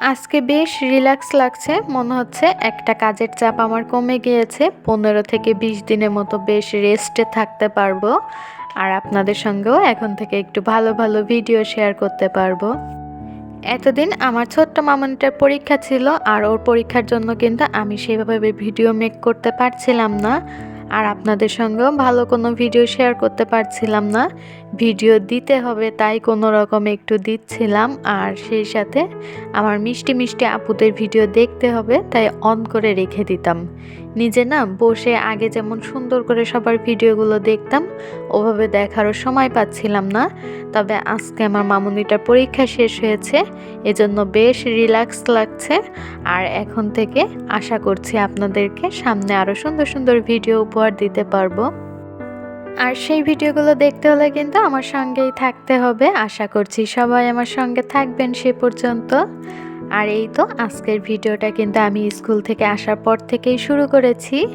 আজকে বেশ রিল্যাক্স লাগছে, মনে হচ্ছে একটা কাজের চাপ আমার কমে গিয়েছে, পনেরো থেকে বিশ দিনের মতো বেশ রেস্টে থাকতে পারব। আর আপনাদের সঙ্গেও এখন থেকে একটু ভালো ভালো ভিডিও শেয়ার করতে পারব। এতদিন আমার ছোট্ট মামনিটার পরীক্ষা ছিল, আর ওর পরীক্ষার জন্য কিন্তু আমি সেভাবে ভিডিও মেক করতে পারছিলাম না। আর আপনাদের সঙ্গেও ভালো কোনো ভিডিও শেয়ার করতে পারছিলাম না। ভিডিও দিতে হবে, তাই কোনো রকম একটু দিচ্ছিলাম। আর সেই সাথে আমার মিষ্টি মিষ্টি আপুদের ভিডিও দেখতে হবে, তাই অন করে রেখে দিতাম। নিজে না বসে আগে যেমন সুন্দর করে সবার ভিডিওগুলো দেখতাম, ওভাবে দেখারও সময় পাচ্ছিলাম না। তবে আজকে আমার মামুনিটার পরীক্ষা শেষ হয়েছে, এজন্য বেশ রিল্যাক্স লাগছে। আর এখন থেকে আশা করছি আপনাদেরকে সামনে আরও সুন্দর সুন্দর ভিডিও উপহার দিতে পারব। আর সেই ভিডিওগুলো দেখতে হলে কিন্তু আমার সঙ্গেই থাকতে হবে। আশা করছি সবাই আমার সঙ্গে থাকবেন সে পর্যন্ত। আর এই তো আজকের ভিডিওটা কিন্তু আমি স্কুল থেকে আসার পর থেকেই শুরু করেছি।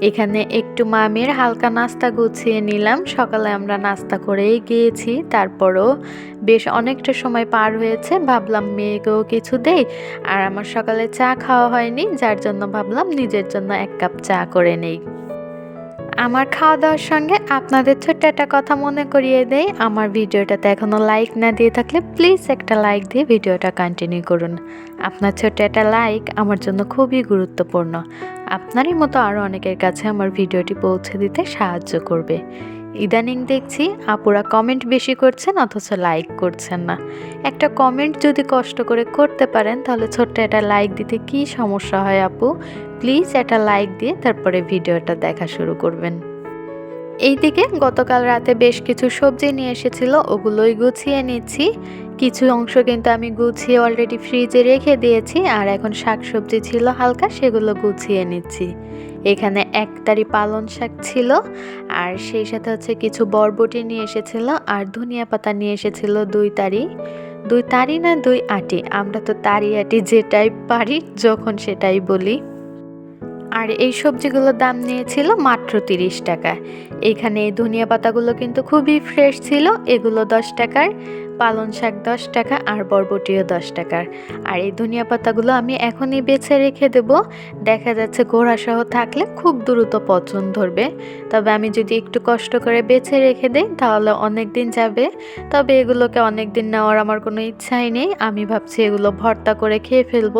এখানে একটু মামের হালকা নাস্তা গুছিয়ে নিলাম। সকালে আমরা নাস্তা করেই গিয়েছি। তারপরও বেশ অনেকটা সময় পার হয়েছে। ভাবলাম মেয়েকেও কিছু দেই। আর আমার সকালে চা খাওয়া হয়নি, যার জন্য ভাবলাম নিজের জন্য এক কাপ চা করে নেই। আমার খাওয়া দাওয়ার সঙ্গে আপনাদের ছোট্ট একটা কথা মনে করিয়ে দেয় আমার ভিডিওটাতে এখনও লাইক না দিয়ে থাকলে প্লিজ একটা লাইক দিয়ে ভিডিওটা কন্টিনিউ করুন। আপনার ছোট্ট একটা লাইক আমার জন্য খুবই গুরুত্বপূর্ণ। আপনারই মতো আরও অনেকের কাছে আমার ভিডিওটি পৌঁছে দিতে সাহায্য করবে। ইদানিং দেখছি আপুরা কমেন্ট বেশি করছেন অথচ লাইক করছেন না। একটা কমেন্ট যদি কষ্ট করে করতে পারেন তাহলে ছোট্ট একটা লাইক দিতে কি সমস্যা হয় আপু? প্লিজ একটা লাইক দিয়ে তারপরে ভিডিওটা দেখা শুরু করবেন। এইদিকে গতকাল রাতে বেশ কিছু সবজি নিয়ে এসেছিল, ওগুলোই গুছিয়ে নিচ্ছি। কিছু অংশ কিন্তু আমি গুছিয়ে অলরেডি ফ্রিজে রেখে দিয়েছি, আর এখন শাক সবজি ছিল হালকা, সেগুলো গুছিয়ে নিচ্ছি। এখানে একতারি পালন শাক ছিল, আর সেই সাথে হচ্ছে কিছু বরবটি নিয়ে এসেছিল, আর ধনিয়া পাতা নিয়ে এসেছিল দুই তারি। দুই তারি না দুই আটি? আমরা তো তারি আটি যেটাই পারি, যখন সেটাই বলি। আর এই সবজিগুলোর দাম নিয়েছিল মাত্র তিরিশ টাকা। এখানে এই ধনিয়া পাতাগুলো কিন্তু খুবই ফ্রেশ ছিল, এগুলো দশ টাকার পালন শাক দশ টাকা আর বরবটিও দশ টাকার। আর এই ধনিয়া পাতাগুলো আমি এখনই বেছে রেখে দেব। দেখা যাচ্ছে গোড়াসহ থাকলে খুব দ্রুত পচন ধরবে। তবে আমি যদি একটু কষ্ট করে বেছে রেখে দিই, তাহলে অনেক দিন যাবে। তবে এগুলোকে অনেক দিন নেওয়ার আমার কোনো ইচ্ছাই নেই। আমি ভাবছি এগুলো ভর্তা করে খেয়ে ফেলব।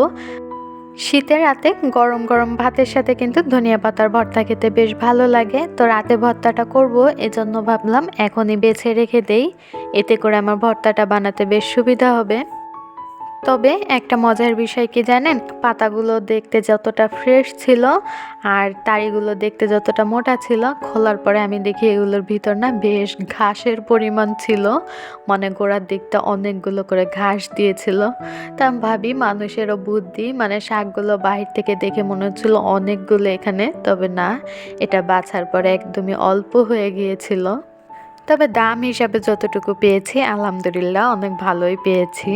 শীতের রাতে গরম গরম ভাতের সাথে কিন্তু ধনিয়া পাতার ভর্তা খেতে বেশ ভালো লাগে। তো রাতে ভর্তাটা করব, এজন্য ভাবলাম এখনই বেছে রেখে দেই। এতে করে আমার ভর্তাটা বানাতে বেশ সুবিধা হবে। তবে একটা মজার বিষয় কি জানেন? পাতাগুলো দেখতে যতটা ফ্রেশ ছিল আর তাড়িগুলো দেখতে যতটা মোটা ছিল, খোলার পরে আমি দেখি এগুলোর ভিতর না বেশ ঘাসের পরিমাণ ছিল। মানে গোড়ার দিকটা অনেকগুলো করে ঘাস দিয়েছিল। তা আমি ভাবি মানুষেরও বুদ্ধি মানে শাকগুলো বাহির থেকে দেখে মনে হচ্ছিল অনেকগুলো এখানে, তবে না, এটা বাছার পরে একদমই অল্প হয়ে গিয়েছিল। তবে দাম হিসাবে যতটুকু পেয়েছি, আলহামদুলিল্লাহ অনেক ভালোই পেয়েছি।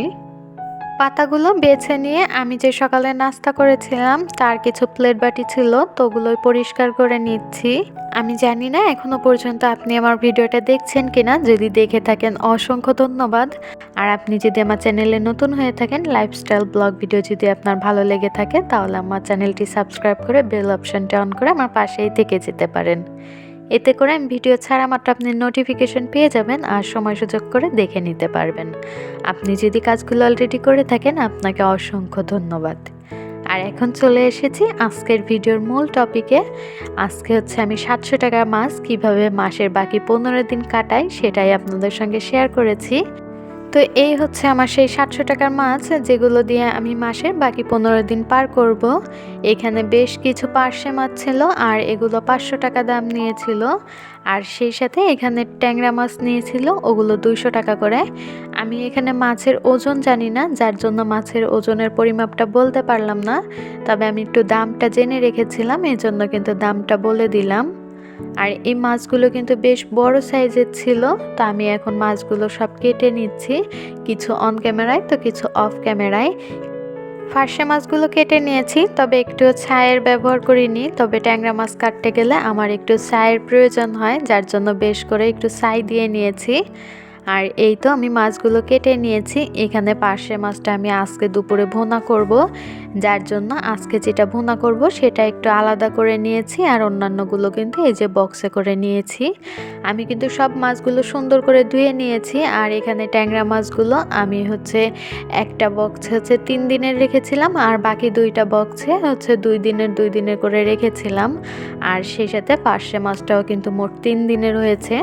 পাতাগুলো বেছে নিয়ে আমি যে সকালে নাস্তা করেছিলাম, তার কিছু প্লেট বাটি ছিল, তো ওগুলোই পরিষ্কার করে নিচ্ছি। আমি জানি না এখনও পর্যন্ত আপনি আমার ভিডিওটা দেখছেন কিনা, যদি দেখে থাকেন অসংখ্য ধন্যবাদ। আর আপনি যদি আমার চ্যানেলে নতুন হয়ে থাকেন, লাইফস্টাইল ব্লগ ভিডিও যদি আপনার ভালো লেগে থাকে, তাহলে আমার চ্যানেলটি সাবস্ক্রাইব করে বেল অপশানটা অন করে আমার পাশেই থেকে যেতে পারেন। এতে করে আমি ভিডিও ছাড়া মাত্র আপনি নোটিফিকেশন পেয়ে যাবেন আর সময় সুযোগ করে দেখে নিতে পারবেন। আপনি যদি কাজগুলো অলরেডি করে থাকেন, আপনাকে অসংখ্য ধন্যবাদ। আর এখন চলে এসেছি আজকের ভিডিওর মূল টপিকে আজকে হচ্ছে আমি সাতশো টাকা মাছ কীভাবে মাসের বাকি পনেরো দিন কাটাই সেটাই আপনাদের সঙ্গে শেয়ার করেছি। তো এই হচ্ছে আমার সেই সাতশো টাকার মাছ যেগুলো দিয়ে আমি মাসের বাকি পনেরো দিন পার করব। এখানে বেশ কিছু পার্শে মাছ ছিল আর এগুলো পাঁচশো টাকা দাম নিয়েছিল। আর সেই সাথে এখানে ট্যাংরা মাছ নিয়েছিল, ওগুলো দুইশো টাকা করে। আমি এখানে মাছের ওজন জানি না, যার জন্য মাছের ওজনের পরিমাপটা বলতে পারলাম না। তবে আমি একটু দামটা জেনে রেখেছিলাম এই জন্য কিন্তু দামটা বলে দিলাম। আর এই মাছগুলো কিন্তু বেশ বড় সাইজের ছিল, তো আমি এখন মাছগুলো সব কেটে নিচ্ছি। কিছু অন ক্যামেরায় তো কিছু অফ ক্যামেরায় ফার্সে মাছগুলো কেটে নিয়েছি, তবে একটু ছায়ের ব্যবহার করিনি, তবে ট্যাংরা মাছ কাটতে গেলে আমার একটু ছায়ের প্রয়োজন হয়, যার জন্য বেশ করে একটু ছাই দিয়ে নিয়েছি। আর এই তো আমি মাছগুলো কেটে নিয়েছি। এখানে পার্শে মাছটা আমি আজকে দুপুরে ভোনা করব। যার জন্য আজকে যেটা ভোনা করব সেটা একটু আলাদা করে নিয়েছি আর অন্যান্যগুলো কিন্তু এই যে বক্সে করে নিয়েছি। আমি কিন্তু সব মাছগুলো সুন্দর করে ধুয়ে নিয়েছি আর এখানে ট্যাংরা মাছগুলো আমি হচ্ছে একটা বক্সে হচ্ছে তিন দিনের রেখেছিলাম আর বাকি দুইটা বক্সে হচ্ছে দুই দিনের দুই দিনের করে রেখেছিলাম। আর সেই সাথে পার্শে মাছটাও কিন্তু মোট তিন দিনের হয়েছে।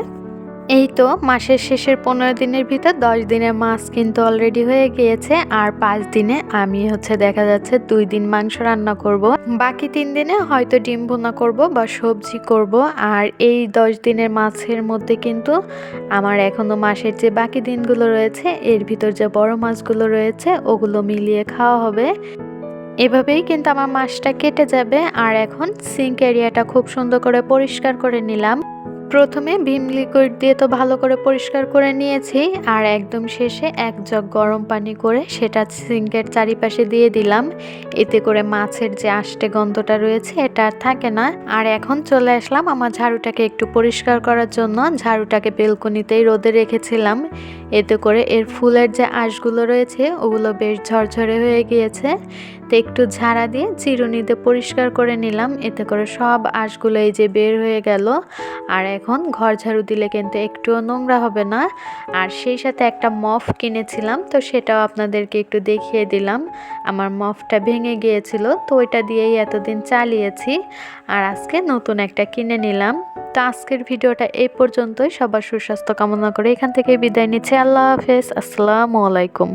এই তো, মাসের শেষের পনেরো দিনের ভিতর দশ দিনের মাছ কিন্তু অলরেডি হয়ে গিয়েছে, আর পাঁচ দিনে আমি হচ্ছে দেখা যাচ্ছে দুই দিন মাংস রান্না করব। বাকি তিন দিনে হয়তো ডিম ভুনা করব বা সবজি করব, আর এই দশ দিনের মাছের মধ্যে কিন্তু আমার এখনও মাসের যে বাকি দিনগুলো রয়েছে, এর ভিতর যে বড় মাছগুলো রয়েছে, ওগুলো মিলিয়ে খাওয়া হবে। এভাবেই কিন্তু আমার মাছটা কেটে যাবে, আর এখন সিঙ্ক এরিয়াটা খুব সুন্দর করে পরিষ্কার করে নিলাম। প্রথমে ভীম লিকুইড দিয়ে তো ভালো করে পরিষ্কার করে নিয়েছি, আর একদম শেষে এক জগ গরম পানি করে সেটা সিঙ্কের চারিপাশে দিয়ে দিলাম। এতে করে মাছের যে আষ্টে গন্ধটা রয়েছে এটা আর থাকে না। আর এখন চলে আসলাম আমার ঝাড়ুটাকে একটু পরিষ্কার করার জন্য। ঝাড়ুটাকে বেলকনিতেই রোদে রেখেছিলাম। এতে করে এর ফুলের যে আঁশগুলো রয়েছে, ওগুলো বেশ ঝরঝরে হয়ে গিয়েছে। তো একটু ঝাড়া দিয়ে চিরুনিতে পরিষ্কার করে নিলাম। এতে করে সব আঁশগুলো এই যে বের হয়ে গেল। আর এখন ঘর ঝাড়ু দিলে কিন্তু একটুও নোংরা হবে না। আর সেই সাথে একটা মফ কিনেছিলাম, তো সেটাও আপনাদেরকে একটু দেখিয়ে দিলাম। আমার মফটা ভেঙে গিয়েছিল, তো ওইটা দিয়েই এতদিন চালিয়েছি। আর আজকে নতুন একটা কিনে নিলাম। তো আজকের ভিডিওটা এই পর্যন্তই। সবার সুস্বাস্থ্য কামনা করে এখান থেকে বিদায় নিচ্ছি। আল্লাহ হাফেজ। আসসালামু আলাইকুম।